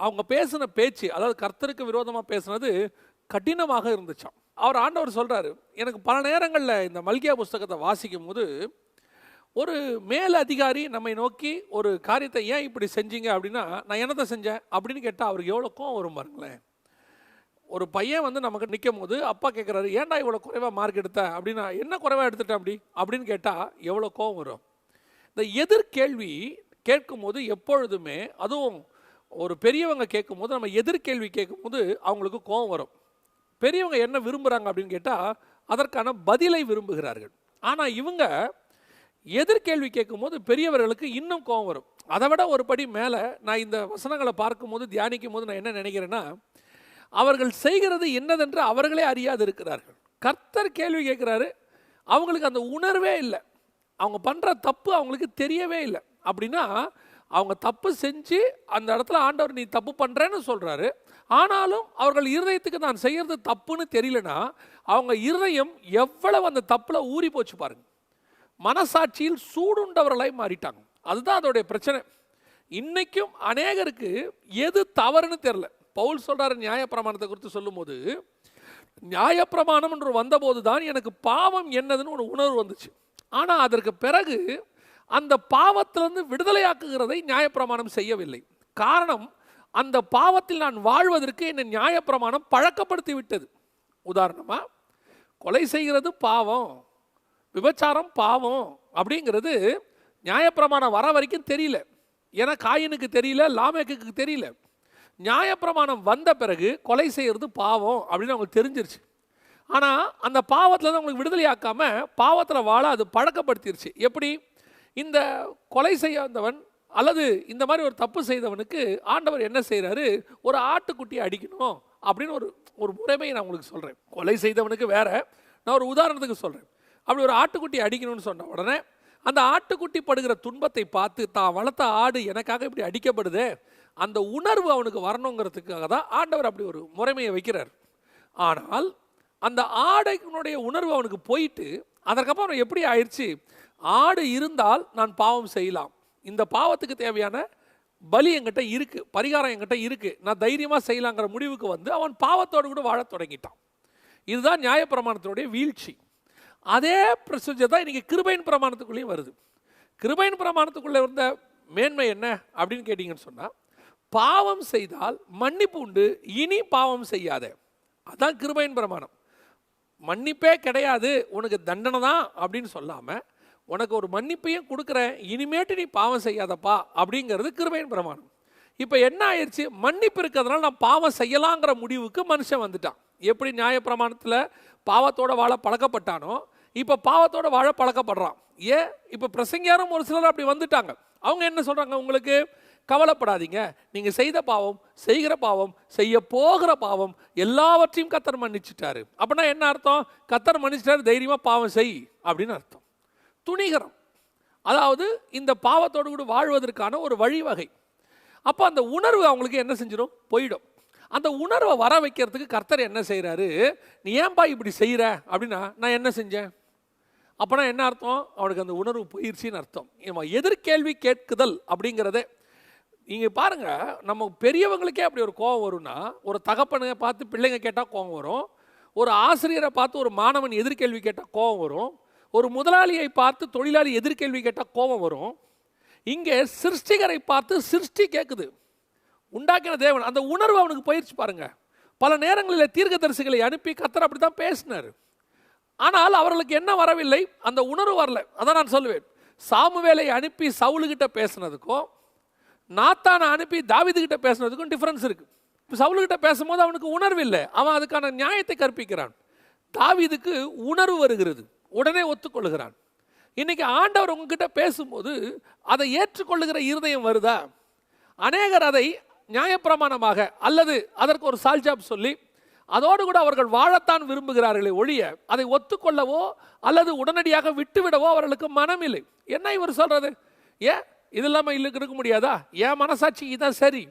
அவங்க பேசின பேச்சு அதாவது கர்த்தருக்கு விரோதமாக பேசுனது கடினமாக இருந்துச்சாம். அவர் ஆண்டவர் சொல்கிறாரு எனக்கு பல நேரங்களில் இந்த மல்கியா புஸ்தகத்தை வாசிக்கும் போது ஒரு மேல் அதிகாரி நம்மை நோக்கி ஒரு காரியத்தை ஏன் இப்படி செஞ்சீங்க அப்படின்னா நான் என்னத்தை செஞ்சேன் அப்படின்னு கேட்டால் அவருக்கு எவ்வளோ கோவம் வரும் பாருங்களேன். ஒரு பையன் வந்து நமக்கு நிற்கும் போது அப்பா கேட்குறாரு ஏன்டா இவ்வளோ குறைவாக மார்க் எடுத்த? அப்படின்னா என்ன குறைவாக எடுத்துட்டேன் அப்படி? அப்படின்னு கேட்டால் எவ்வளோ கோவம் வரும். இந்த எதிர்கேள்வி கேட்கும்போது எப்பொழுதுமே அதுவும் ஒரு பெரியவங்க கேட்கும்போது நம்ம எதிர்கேள்வி கேட்கும்போது அவங்களுக்கு கோவம் வரும். பெரியவங்க என்ன விரும்புகிறாங்க அப்படின்னு கேட்டால் அதற்கான பதிலை விரும்புகிறார்கள். ஆனால் இவங்க எதிர்கேள்வி கேட்கும்போது பெரியவர்களுக்கு இன்னும் கோவம் வரும். அதை விட ஒரு படி மேலே நான் இந்த வசனங்களை பார்க்கும்போது தியானிக்கும் போது நான் என்ன நினைக்கிறேன்னா அவர்கள் செய்கிறது என்னதென்று அவர்களே அறியாது இருக்கிறார்கள். கர்த்தர் கேள்வி கேட்குறாரு அவங்களுக்கு அந்த உணர்வே இல்லை. அவங்க பண்ணுற தப்பு அவங்களுக்கு தெரியவே இல்லை. அப்படின்னா அவங்க தப்பு செஞ்சு அந்த இடத்துல ஆண்டவர் நீ தப்பு பண்ணுறேன்னு சொல்கிறாரு ஆனாலும் அவர்கள் இருதயத்துக்கு நான் செய்கிறது தப்புன்னு தெரியலனா அவங்க இருதயம் எவ்வளவு அந்த தப்பில் ஊறி போச்சு பாருங்க. மனசாட்சியில் சூடுண்டவர்களாய் மாறிட்டாங்க. அதுதான் அதோடைய பிரச்சனை. இன்னைக்கும் அநேகருக்கு எது தவறுன்னு தெரில பவுல் சொல்கிறார் நியாயப்பிரமாணத்தை குறித்து சொல்லும்போது நியாயப்பிரமாணம் என்று வந்தபோது தான் எனக்கு பாவம் என்னதுன்னு ஒரு உணர்வு வந்துச்சு. ஆனால் அதற்கு பிறகு அந்த பாவத்திலிருந்து விடுதலையாக்குகிறதை நியாயப்பிரமாணம் செய்யவில்லை. காரணம் அந்த பாவத்தில் நான் வாழ்வதற்கு என்னை நியாயப்பிரமாணம் பழக்கப்படுத்தி விட்டது உதாரணமாக கொலை செய்கிறது பாவம் விபச்சாரம் பாவம் அப்படிங்கிறது நியாயப்பிரமாணம் வர வரைக்கும் தெரியல. ஏன்னா காயினுக்கு தெரியல லாமேக்கு தெரியல. நியாயப்பிரமாணம் வந்த பிறகு கொலை செய்கிறது பாவம் அப்படின்னு அவங்களுக்கு தெரிஞ்சிருச்சு. ஆனால் அந்த பாவத்தில் தான் அவங்களுக்கு விடுதலையாக்காமல் பாவத்தில் வாழ அது பழக்கப்படுத்திருச்சு. எப்படி? இந்த கொலை செய்ய வந்தவன் அல்லது இந்த மாதிரி ஒரு தப்பு செய்தவனுக்கு ஆண்டவர் என்ன செய்கிறாரு ஒரு ஆட்டுக்குட்டியை அடிக்கணும் அப்படின்னு ஒரு ஒரு முறைமையை நான் உங்களுக்கு சொல்கிறேன் கொலை செய்தவனுக்கு வேற நான் ஒரு உதாரணத்துக்கு சொல்கிறேன் அப்படி ஒரு ஆட்டுக்குட்டி அடிக்கணும்னு சொன்ன உடனே அந்த ஆட்டுக்குட்டி படுகிற துன்பத்தை பார்த்து தான் வளர்த்த ஆடு எனக்காக இப்படி அடிக்கப்படுதே அந்த உணர்வு அவனுக்கு வரணுங்கிறதுக்காக தான் ஆண்டவர் அப்படி ஒரு முறைமையை வைக்கிறார். ஆனால் அந்த ஆடைனுடைய உணர்வு அவனுக்கு போயிட்டு அதற்கப்புறம் எப்படி ஆயிடுச்சு? ஆடு இருந்தால் நான் பாவம் செய்யலாம். இந்த பாவத்துக்கு தேவையான பலி என்கிட்ட இருக்கு பரிகாரம் என்கிட்ட இருக்கு. நான் தைரியமாக செய்யலாங்கிற முடிவுக்கு வந்து அவன் பாவத்தோடு கூட வாழத் தொடங்கிட்டான். இதுதான் நியாயப்பிரமாணத்தினுடைய வீழ்ச்சி. அதே ப்ரொசீஜர் தான் இன்னைக்கு கிருபையின் பிரமாணத்துக்குள்ளேயும் வருது. கிருபையின் பிரமாணத்துக்குள்ளே இருந்த மேன்மை என்ன அப்படின்னு கேட்டிங்கன்னு சொன்னால் பாவம் செய்தால் மன்னிப்பு உண்டு இனி பாவம் செய்யாத. அதான் கிருபையின் பிரமாணம். மன்னிப்பே கிடையாது உனக்கு தண்டனை தான் அப்படின்னு சொல்லாமல் உனக்கு ஒரு மன்னிப்பையும் கொடுக்குறேன் இனிமேட்டு நீ பாவம் செய்யாதப்பா அப்படிங்கிறது கிருபையின் பிரமாணம். இப்போ என்ன ஆயிடுச்சு? மன்னிப்பு இருக்கிறதுனால நான் பாவம் செய்யலாங்கிற முடிவுக்கு மனுஷன் வந்துட்டான். எப்படி நியாயப்பிரமாணத்தில் பாவத்தோட வாழ பழக்கப்பட்டானோ இப்போ பாவத்தோட வாழ பழக்கப்படுறான். ஏன்? இப்போ பிரசங்கியாரும் ஒரு சிலர் அப்படி வந்துட்டாங்க. அவங்க என்ன சொல்கிறாங்க உங்களுக்கு? கவலைப்படாதீங்க. நீங்கள் செய்த பாவம் செய்கிற பாவம் செய்ய போகிற பாவம் எல்லாவற்றையும் கத்தர் மன்னிச்சிட்டாரு. அப்படின்னா என்ன அர்த்தம்? கத்தர் மன்னிச்சிட்டாரு தைரியமாக பாவம் செய் அப்படின்னு அர்த்தம். துணிகரம். அதாவது இந்த பாவத்தோடு கூட வாழ்வதற்கான ஒரு வழிவகை. அப்போ அந்த உணர்வு அவங்களுக்கு என்ன செஞ்சிடும் போயிடும். அந்த உணர்வை வர வைக்கிறதுக்கு கர்த்தர் என்ன செய்கிறாரு நீ ஏன்பா இப்படி செய்கிற அப்படின்னா நான் என்ன செஞ்சேன்? அப்போனா என்ன அர்த்தம்? அவனுக்கு அந்த உணர்வு போயிடுச்சின்னு அர்த்தம். எதிர்கேள்வி கேட்குதல் அப்படிங்கிறதே நீங்கள் பாருங்கள் நம்ம பெரியவங்களுக்கே அப்படி ஒரு கோபம் வரும்னா ஒரு தகப்பனை பார்த்து பிள்ளைங்க கேட்டால் கோபம் வரும். ஒரு ஆசிரியரை பார்த்து ஒரு மாணவன் எதிர்கேள்வி கேட்டால் கோபம் வரும். ஒரு முதலாளியை பார்த்து தொழிலாளி எதிர்கேள்வி கேட்டால் கோபம் வரும். இங்கே சிருஷ்டிகரை பார்த்து சிருஷ்டி கேட்குது உண்டாக்கின தேவன் அந்த உணர்வு அவனுக்கு பயிற்சி பாருங்கள் பல நேரங்களில் தீர்க்கதரிசிகளை அனுப்பி கத்தர் அப்படி தான் பேசினார். ஆனால் அவர்களுக்கு என்ன வரவில்லை? அந்த உணர்வு வரல. அதான் நான் சொல்லுவேன். சாமுவேலை அனுப்பி சவுலுகிட்ட பேசுனதுக்கும் நாத்தானை அனுப்பி தாவிதுகிட்ட பேசுனதுக்கும் டிஃப்ரென்ஸ் இருக்குது இப்போ சவுலுகிட்ட பேசும்போது அவனுக்கு உணர்வு இல்லை. அவன் அதுக்கான நியாயத்தை கற்பிக்கிறான். தாவிதுக்கு உணர்வு வருகிறது. உடனே ஒத்துக்கொள்கிறான். இன்னைக்கு ஆண்டவர் உங்ககிட்ட பேசும்போது அதை ஏற்றுக்கொள்ளுகிற இருதயம் வருதா? அநேகர் அதை நியாயப்பிரமாணமாக அல்லது அதற்கு ஒரு சால்ஜாப் சொல்லி அதோடு கூட அவர்கள் வாழத்தான் விரும்புகிறார்களே ஒழிய அதை ஒத்துக்கொள்ளவோ அல்லது உடனடியாக விட்டுவிடவோ அவர்களுக்கு மனமில்லை. என்ன இவர் சொல்கிறது ஏன்? இது இல்லாமல் இல்லுக்கு இருக்க முடியாதா? என் மனசாட்சி இதான் சரி.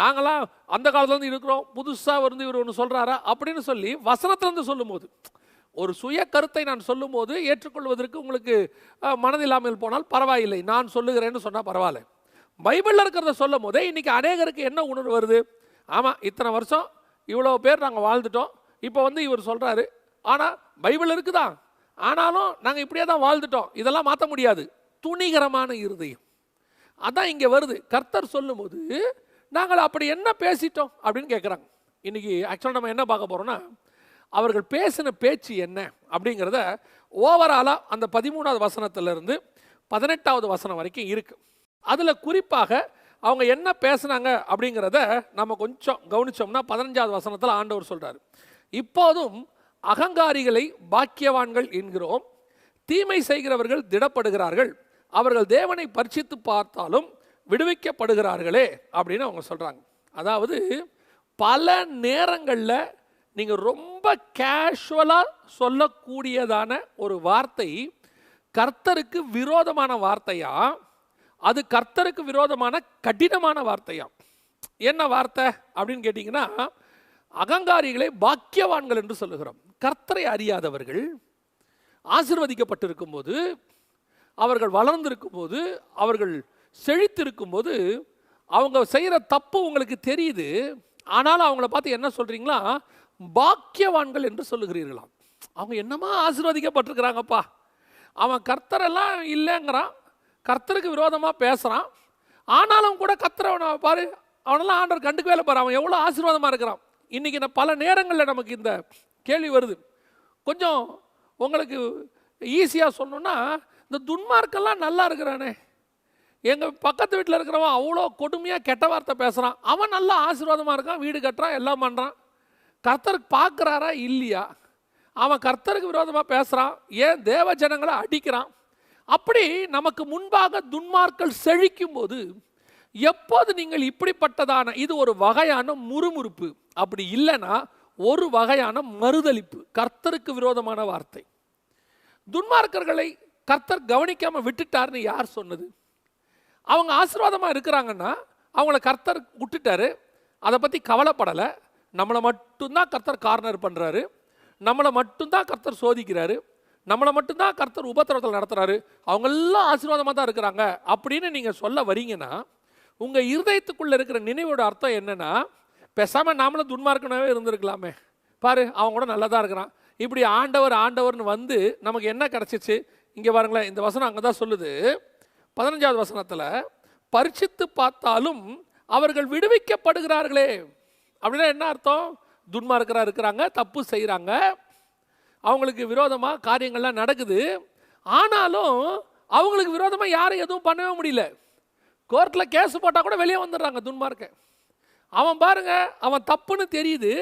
நாங்களாம் அந்த காலத்துலேருந்து இருக்கிறோம். புதுசாக வந்து இவர் ஒன்று சொல்கிறாரா அப்படின்னு சொல்லி வசனத்திலேருந்து சொல்லும்போது ஒரு சுய கருத்தை நான் சொல்லும்போது ஏற்றுக்கொள்வதற்கு உங்களுக்கு மனதில்லாமல் போனால் பரவாயில்லை. நான் சொல்லுகிறேன்னு சொன்னால் பரவாயில்ல. பைபிளில் இருக்கிறத சொல்லும் போதே இன்றைக்கி அநேகருக்கு என்ன உணர்வு வருது? ஆமாம் இத்தனை வருஷம் இவ்வளோ பேர் நாங்கள் வாழ்ந்துட்டோம். இப்போ வந்து இவர் சொல்கிறாரு ஆனால் பைபிள் இருக்குதா? ஆனாலும் நாங்கள் இப்படியே தான் வாழ்ந்துட்டோம். இதெல்லாம் மாற்ற முடியாது. துணிகரமான இருதயம். அதான் இங்கே வருது. கர்த்தர் சொல்லும்போது நாங்கள் அப்படி என்ன பேசிட்டோம்? அப்படின்னு கேட்குறாங்க இன்றைக்கி ஆக்சுவலாக நம்ம என்ன பார்க்க போகிறோம்னா அவர்கள் பேசின பேச்சு என்ன அப்படிங்கிறத ஓவராலாக அந்த பதிமூணாவது வசனத்திலிருந்து பதினெட்டாவது வசனம் வரைக்கும் இருக்குது அதில் குறிப்பாக அவங்க என்ன பேசுனாங்க அப்படிங்கிறத நம்ம கொஞ்சம் கவனிச்சோம்னா பதினஞ்சாவது வசனத்தில் ஆண்டவர் சொல்கிறார் இப்போதும் அகங்காரிகளை பாக்கியவான்கள் என்கிறோம் தீமை செய்கிறவர்கள் திடப்படுகிறார்கள் அவர்கள் தேவனை பரிசித்து பார்த்தாலும் விடுவிக்கப்படுகிறார்களே அப்படின்னு அவங்க சொல்கிறாங்க அதாவது பல நேரங்களில் நீங்கள் ரொம்ப கேஷுவலாக சொல்லக்கூடியதான ஒரு வார்த்தை கர்த்தருக்கு விரோதமான வார்த்தையா? அது கர்த்தருக்கு விரோதமான கடினமான வார்த்தையா? என்ன வார்த்தை அப்படின்னு கேட்டிங்கன்னா அகங்காரிகளை பாக்கியவான்கள் என்று சொல்லுகிறோம். கர்த்தரை அறியாதவர்கள் ஆசிர்வதிக்கப்பட்டிருக்கும் போது அவர்கள் வளர்ந்திருக்கும் போது அவர்கள் செழித்திருக்கும் போது அவங்க செய்கிற தப்பு உங்களுக்கு தெரியுது ஆனாலும் அவங்கள பார்த்து என்ன சொல்கிறீங்களா பாக்கியவான்கள் என்று சொல்லுகிறீர்களாம். அவங்க என்னமா ஆசீர்வதிக்கப்பட்டிருக்கிறாங்கப்பா? அவன் கர்த்தரெல்லாம் இல்லைங்கிறான். கர்த்தருக்கு விரோதமாக பேசுகிறான் ஆனாலும் கூட கர்த்தரவனை பாரு அவனெல்லாம் ஆண்டவர் கண்டுக்கு வேலை பாரு. அவன் எவ்வளோ ஆசீர்வாதமாக இருக்கிறான். இன்றைக்கி நான் பல நேரங்களில் நமக்கு இந்த கேள்வி வருது. கொஞ்சம் உங்களுக்கு ஈஸியாக சொல்லணுன்னா இந்த துன்மார்க்கெல்லாம் நல்லா இருக்கிறானே. எங்கள் பக்கத்து வீட்டில் இருக்கிறவன் அவ்வளோ கொடுமையாக கெட்ட வார்த்தை பேசுகிறான் அவன் நல்லா ஆசீர்வாதமாக இருக்கான் வீடு கட்டுறான் எல்லாம் பண்ணுறான் கர்த்தருக்கு பார்க்குறாரா இல்லையா? அவன் கர்த்தருக்கு விரோதமாக பேசுகிறான் ஏன்? தேவ ஜனங்களை அடிக்கிறான். அப்படி நமக்கு முன்பாக துன்மார்கள் செழிக்கும் போது எப்போது நீங்கள் இப்படிப்பட்டதான இது ஒரு வகையான முறுமுறுப்பு. அப்படி இல்லைன்னா ஒரு வகையான மறுதளிப்பு கர்த்தருக்கு விரோதமான வார்த்தை. துன்மார்க்கர்களை கர்த்தர் கவனிக்காமல் விட்டுட்டார்னு யார் சொன்னது? அவங்க ஆசீர்வாதமாக இருக்கிறாங்கன்னா அவங்கள கர்த்தர் விட்டுட்டாரு. அதை பற்றி கவலைப்படலை. நம்மளை மட்டும்தான் கர்த்தர் கார்னர் பண்ணுறாரு நம்மளை மட்டும்தான் கர்த்தர் சோதிக்கிறாரு. நம்மளை மட்டும்தான் கர்த்தர் உபத்திரவத்தில் நடத்துகிறாரு அவங்கெல்லாம் ஆசீர்வாதமாக தான் இருக்கிறாங்க. அப்படின்னு நீங்கள் சொல்ல வரீங்கன்னா உங்கள் இருதயத்துக்குள்ளே இருக்கிற நினைவோட அர்த்தம் என்னென்னா பேசாமல் நாமளும் துன்மார்க்கனாகவே இருந்திருக்கலாமே. பாரு அவன் கூட நல்லா தான் இருக்கிறான். இப்படி ஆண்டவர் ஆண்டவர்னு வந்து நமக்கு என்ன கிடச்சிச்சு? இங்கே பாருங்களேன் இந்த வசனம் அங்கே தான் சொல்லுது. பதினஞ்சாவது வசனத்தில் பரிசித்து பார்த்தாலும் அவர்கள் விடுவிக்கப்படுகிறார்களே. அப்படின்னா என்ன அர்த்தம்? துன்மார்க்கராக இருக்கிறாங்க தப்பு செய்கிறாங்க அவங்களுக்கு விரோதமாக காரியங்கள்லாம் நடக்குது. ஆனாலும் அவங்களுக்கு விரோதமாக யாரும் எதுவும் பண்ணவே முடியல. கோர்ட்டில் கேஸ் போட்டால் கூட வெளியே வந்துடுறாங்க துன்மார்க்க. அவன் பாருங்க அவன் தப்புன்னு தெரியுது.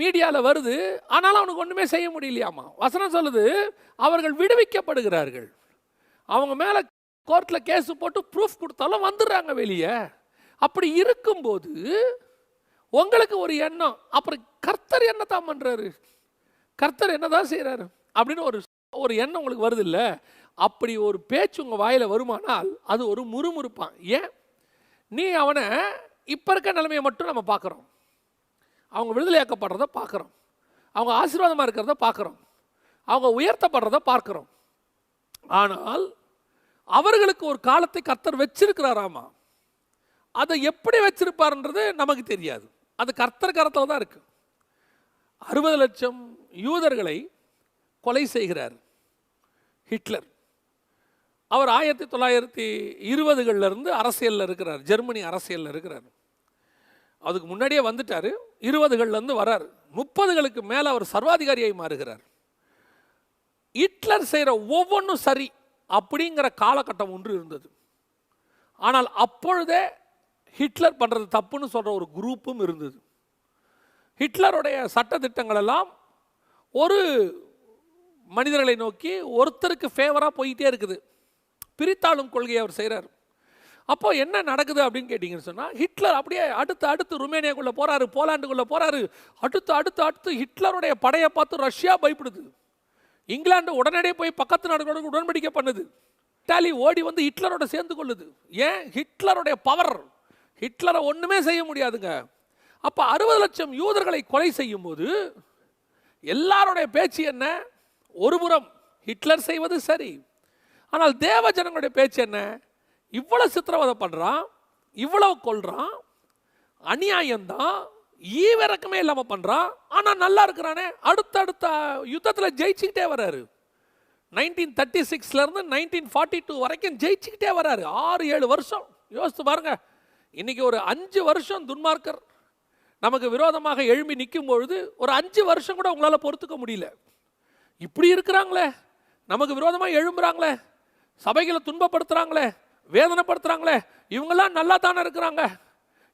மீடியாவில் வருது. ஆனாலும் அவனுக்கு ஒன்றுமே செய்ய முடியலையாமா? வசனம் சொல்லுது அவர்கள் விடுவிக்கப்படுகிறார்கள். அவங்க மேலே கோர்ட்டில் கேஸ் போட்டு ப்ரூஃப் கொடுத்தாலும் வந்துடுறாங்க வெளியே. அப்படி இருக்கும்போது உங்களுக்கு ஒரு எண்ணம் அப்புறம் கர்த்தர் என்ன தான் பண்ணுறாரு கர்த்தர் என்ன தான் செய்கிறாரு அப்படின்னு ஒரு ஒரு எண்ணம் உங்களுக்கு வருது இல்லை அப்படி ஒரு பேச்சு உங்கள் வாயில் வருமானால் அது ஒரு முறுமுறுப்பான் ஏன்? நீ அவனை இப்போ இருக்க நிலைமையை மட்டும் நம்ம பார்க்குறோம். அவங்க விடுதலையாக்கப்படுறத பார்க்குறோம். அவங்க ஆசீர்வாதமாக இருக்கிறத பார்க்குறோம். அவங்க உயர்த்தப்படுறத பார்க்குறோம். ஆனால் அவர்களுக்கு ஒரு காலத்தை கர்த்தர் வச்சிருக்கிறாராமா அதை எப்படி வச்சிருப்பார்ன்றது நமக்கு தெரியாது. அது கர்த்தர் கரத்தில் தான் இருக்கு. அறுபது லட்சம் யூதர்களை கொலை செய்கிறார் ஹிட்லர். அவர் ஆயிரத்தி தொள்ளாயிரத்தி இருபதுகளில் இருந்து அரசியலில் இருக்கிறார். ஜெர்மனி அரசியலில் இருக்கிறார். அதுக்கு முன்னாடியே வந்துட்டார் இருபதுகள்லேருந்து வரார். முப்பதுகளுக்கு மேலே அவர் சர்வாதிகாரியாகி மாறுகிறார். ஹிட்லர் செய்கிற ஒவ்வொன்றும் சரி அப்படிங்கிற காலகட்டம் ஒன்று இருந்தது. ஆனால் அப்பொழுதே ஹிட்லர் பண்ணுறது தப்புன்னு சொல்கிற ஒரு குரூப்பும் இருந்தது. ஹிட்லருடைய சட்டத்திட்டங்கள் எல்லாம் ஒரு மனிதர்களை நோக்கி ஒருத்தருக்கு ஃபேவராக போயிட்டே இருக்குது. பிரித்தாளும் கொள்கையை அவர் செய்கிறார் அப்போ என்ன நடக்குது அப்படின்னு கேட்டிங்கன்னு சொன்னால் ஹிட்லர் அப்படியே அடுத்து அடுத்து ருமேனியாக்குள்ளே போகிறாரு போலாண்டுக்குள்ளே போகிறாரு அடுத்து அடுத்து அடுத்து ஹிட்லருடைய படையை பார்த்து ரஷ்யா பயப்படுது. இங்கிலாந்து உடனடியே போய் பக்கத்து நாடுகளோட உடன்படிக்கை பண்ணுது. இட்டாலி ஓடி வந்து ஹிட்லரோட சேர்ந்து கொள்ளுது. ஏன்? ஹிட்லருடைய பவர் ஹிட்லரை ஒன்றுமே செய்ய முடியாதுங்க. அப்போ அறுபது லட்சம் யூதர்களை கொலை செய்யும்போது எல்லாருடைய பேச்சு என்ன? ஒருபுறம் ஹிட்லர் செய்வது சரி. ஆனால் தேவ ஜனங்களுடைய பேச்சு என்ன? இவ்வளோ சித்திரவதை பண்ணுறான் இவ்வளவு கொள்கிறான் அநியாயம்தான் ஈவிறக்கமே இல்லாமல் பண்ணுறான் ஆனால் நல்லா இருக்கிறானே. அடுத்தடுத்த யுத்தத்தில் ஜெயிச்சுக்கிட்டே வர்றாரு. நைன்டீன் தேர்ட்டி சிக்ஸ்லேருந்து நைன்டீன் ஃபார்ட்டி டூ வரைக்கும் ஜெயிச்சுக்கிட்டே வர்றாரு. ஆறு ஏழு வருஷம். யோசித்து பாருங்க. இன்னைக்கு ஒரு அஞ்சு வருஷம் துன்மார்க்கர் நமக்கு விரோதமாக எழும்பி நிற்கும் பொழுது ஒரு அஞ்சு வருஷம் கூட உங்களால் பொறுத்துக்க முடியல. இப்படி இருக்கிறாங்களே. நமக்கு விரோதமாக எழும்புறாங்களே. சபைகளை துன்பப்படுத்துகிறாங்களே வேதனைப்படுத்துகிறாங்களே இவங்கெல்லாம் நல்லா தானே இருக்கிறாங்க.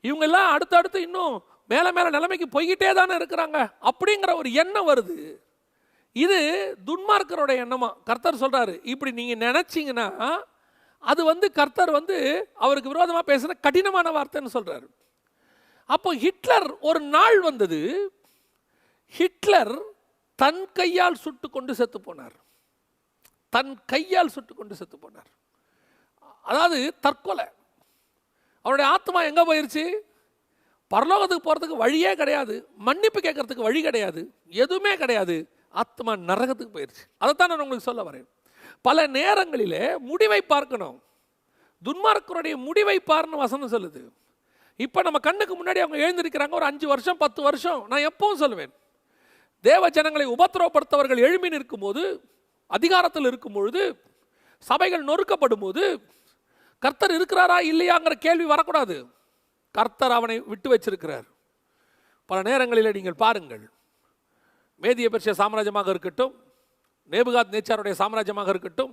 இவங்கெல்லாம் அடுத்தடுத்து இன்னும் மேலே மேலே நிலைமைக்கு போய்கிட்டே தானே இருக்கிறாங்க. அப்படிங்கிற ஒரு எண்ணம் வருது. இது துன்மார்க்கரோட எண்ணமா. கர்த்தர் சொல்கிறாரு இப்படி நீங்கள் நினச்சிங்கன்னா அது வந்து கர்த்தர் வந்து அவருக்கு விரோதமாக பேசுகிற கடினமான வார்த்தைன்னு சொல்கிறாரு அப்போ ஹிட்லர் ஒரு நாள் வந்தது. ஹிட்லர் தன் கையால் சுட்டு கொண்டு செத்து போனார். தன் கையால் சுட்டு கொண்டு செத்து போனார். அதாவது தற்கொலை. அவருடைய ஆத்மா எங்கே போயிருச்சு? பரலோகத்துக்கு போகிறதுக்கு வழியே கிடையாது. மன்னிப்பு கேட்கறதுக்கு வழி கிடையாது. எதுவுமே கிடையாது. ஆத்மா நரகத்துக்கு போயிருச்சு. அதைத்தான் நான் உங்களுக்கு சொல்ல வரேன். பல நேரங்களிலே முடிவை பார்க்கணும். துன்மார்க்கருடைய முடிவை பார்னு வசனம் சொல்லுது. இப்போ நம்ம கண்ணுக்கு முன்னாடி அவங்க எழுந்திருக்கிறாங்க. ஒரு அஞ்சு வருஷம் பத்து வருஷம். நான் எப்பவும் சொல்லுவேன். தேவ ஜனங்களை உபத்திரவப்படுத்தவர்கள் எழும்பி நிற்கும் போது அதிகாரத்தில் இருக்கும் பொழுது சபைகள் நொறுக்கப்படும் போது கர்த்தர் இருக்கிறாரா இல்லையாங்கிற கேள்வி வரக்கூடாது. கர்த்தர் அவனை விட்டு வச்சிருக்கிறார். பல நேரங்களில் நீங்கள் பாருங்கள். மேதிய பெர்ஷிய சாம்ராஜ்யமாக இருக்கட்டும் நேபுகாத் நேச்சாருடைய சாம்ராஜ்யமாக இருக்கட்டும்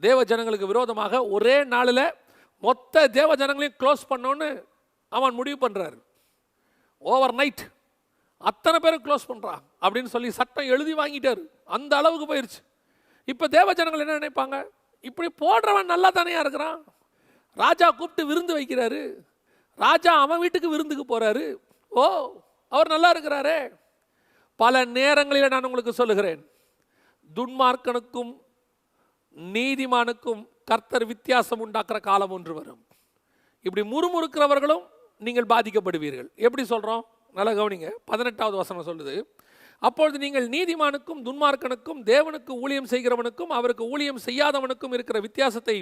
தேவ ஜனங்களுக்கு விரோதமாக ஒரே நாளில் மொத்த தேவ ஜனங்களையும் க்ளோஸ் பண்ணோன்னு அவன் முடிவு பண்ணுறாரு ஓவர் நைட் அத்தனை பேரும் க்ளோஸ் பண்ணுறான் அப்படின்னு சொல்லி சட்டம் எழுதி வாங்கிட்டார். அந்த அளவுக்கு போயிடுச்சு இப்போ தேவ ஜனங்கள் என்ன நினைப்பாங்க? இப்படி போடுறவன் நல்லா தானேயா இருக்கிறான்? ராஜா கூப்பிட்டு விருந்து வைக்கிறாரு. ராஜா அவன் வீட்டுக்கு விருந்துக்கு போகிறாரு ஓ அவர் நல்லா இருக்கிறாரே. பல நேரங்களில் நான் உங்களுக்கு சொல்லுகிறேன். துன்மார்க்கனுக்கும் நீதிமானுக்கும் கர்த்தர் வித்தியாசம் உண்டாக்குற காலம் ஒன்று வரும். இப்படி முறுமுறுக்கிறவர்களும் நீங்கள் பாதிக்கப்படுவீர்கள். எப்படி சொல்கிறோம் நல்லா கவனிங்க. பதினெட்டாவது வசனம் சொல்லுது. அப்பொழுது நீங்கள் நீதிமானுக்கும் துன்மார்க்கனுக்கும் தேவனுக்கு ஊழியம் செய்கிறவனுக்கும் அவருக்கு ஊழியம் செய்யாதவனுக்கும் இருக்கிற வித்தியாசத்தை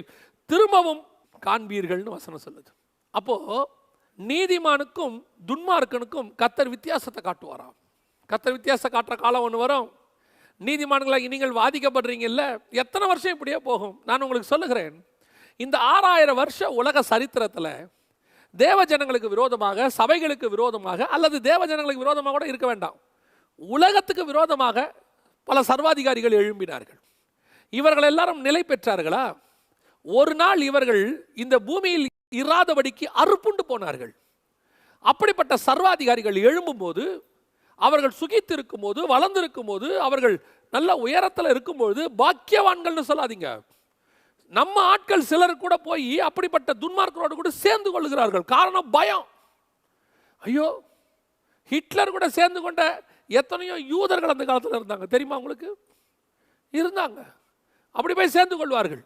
திரும்பவும் காண்பீர்கள்னு வசனம் சொல்லுது. அப்போ நீதிமானுக்கும் துன்மார்க்கனுக்கும் கத்தர் வித்தியாசத்தை காட்டுவாராம். கத்தர் வித்தியாசம் காட்டுற காலம் ஒன்று வரும். நீதிமான்களாகி நீங்கள் வாதிக்கப்படுறீங்கல்ல? எத்தனை வருஷம் இப்படியே போகும்? நான் உங்களுக்கு சொல்லுகிறேன். இந்த ஆறாயிரம் வருஷ உலக சரித்திரத்தில் தேவ ஜனங்களுக்கு விரோதமாக சபைகளுக்கு விரோதமாக அல்லது தேவ ஜனங்களுக்கு விரோதமாக கூட இருக்க வேண்டாம். உலகத்துக்கு விரோதமாக பல சர்வாதிகாரிகள் எழும்பினார்கள். இவர்கள் எல்லாரும் நிலை பெற்றார்களா? ஒரு நாள் இவர்கள் இந்த பூமியில் இராதபடிக்கு அறுப்புண்டு போனார்கள். அப்படிப்பட்ட சர்வாதிகாரிகள் எழும்பும்போது அவர்கள் சுகித்து இருக்கும்போது வளர்ந்திருக்கும் போது அவர்கள் நல்ல உயரத்தில் இருக்கும்போது பாக்கியவான்கள்னு சொல்லாதீங்க. நம்ம ஆட்கள் சிலர் கூட போய் அப்படிப்பட்ட துன்மார்க்கரோடு கூட சேர்ந்து கொள்கிறார்கள். காரணம் பயம். ஐயோ ஹிட்லர் கூட சேர்ந்து கொண்ட எத்தனையோ யூதர்கள் அந்த காலத்தில் இருந்தாங்க தெரியுமா உங்களுக்கு? இருந்தாங்க. அப்படி போய் சேர்ந்து கொள்வார்கள்.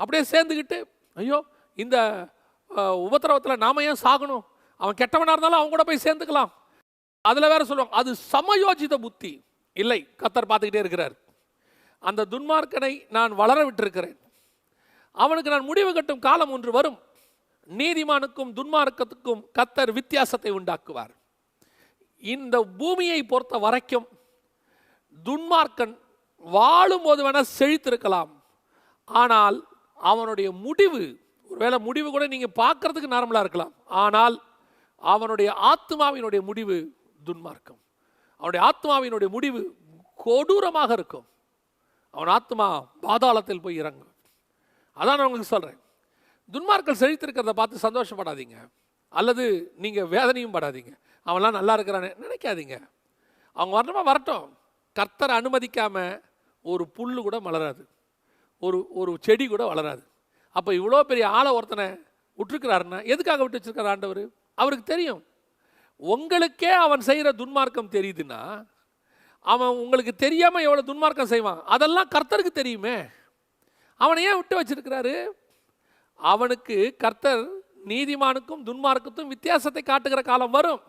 அப்படியே சேர்ந்துக்கிட்டு ஐயோ இந்த உபத்திரவத்தில் நாம ஏன் சாகணும்? அவன் கெட்டவனாக இருந்தாலும் அவங்க கூட போய் சேர்ந்துக்கலாம். அதில் வேற சொல்லுவாங்க அது சமயோஜித புத்தி. இல்லை கத்தர் பார்த்துக்கிட்டே இருக்கிறார். அந்த துன்மார்க்கனை நான் வளர விட்டிருக்கிறேன். அவனுக்கு நான் முடிவு கட்டும் காலம் ஒன்று வரும். நீதிமானுக்கும் துன்மார்க்கத்துக்கும் கத்தர் வித்தியாசத்தை உண்டாக்குவார். இந்த பூமியை பொறுத்த வரைக்கும் துன்மார்க்கன் வாழும்போது வேணால் செழித்திருக்கலாம். ஆனால் அவனுடைய முடிவு ஒருவேளை முடிவு கூட நீங்கள் பார்க்கறதுக்கு நார்மலாக இருக்கலாம். ஆனால் அவனுடைய ஆத்மாவினுடைய முடிவு துன்மார்க்கம். அவனுடைய ஆத்மாவினுடைய முடிவு கொடூரமாக இருக்கும். அவன் ஆத்மா பாதாளத்தில் போய் இறங்கும். அதான் நான் உங்களுக்கு சொல்கிறேன் துன்மார்க்கள் செழித்திருக்கிறத பார்த்து சந்தோஷப்படாதீங்க. அல்லது நீங்கள் வேதனையும் படாதீங்க. அவன்லாம் நல்லா இருக்கிறானே நினைக்காதீங்க. அவங்க வரணுமா வரட்டும். கர்த்தரை அனுமதிக்காமல் ஒரு புல்லு கூட மலராது. ஒரு ஒரு செடி கூட வளராது. அப்போ இவ்வளோ பெரிய ஆளை ஒருத்தனை விட்டுருக்கிறாருன்னா எதுக்காக விட்டு வச்சிருக்காரு ஆண்டவர்? அவருக்கு தெரியும். உங்களுக்கே அவன் செய்கிற துன்மார்க்கம் தெரியுதுன்னா அவன் உங்களுக்கு தெரியாமல் எவ்வளோ துன்மார்க்கம் செய்வான்? அதெல்லாம் கர்த்தருக்கு தெரியுமே. அவனை ஏன் விட்டு வச்சிருக்கிறாரு? அவனுக்கு கர்த்தர் நீதிமானுக்கும் துன்மார்க்கத்தும் வித்தியாசத்தை காட்டுகிற காலம் வரும்.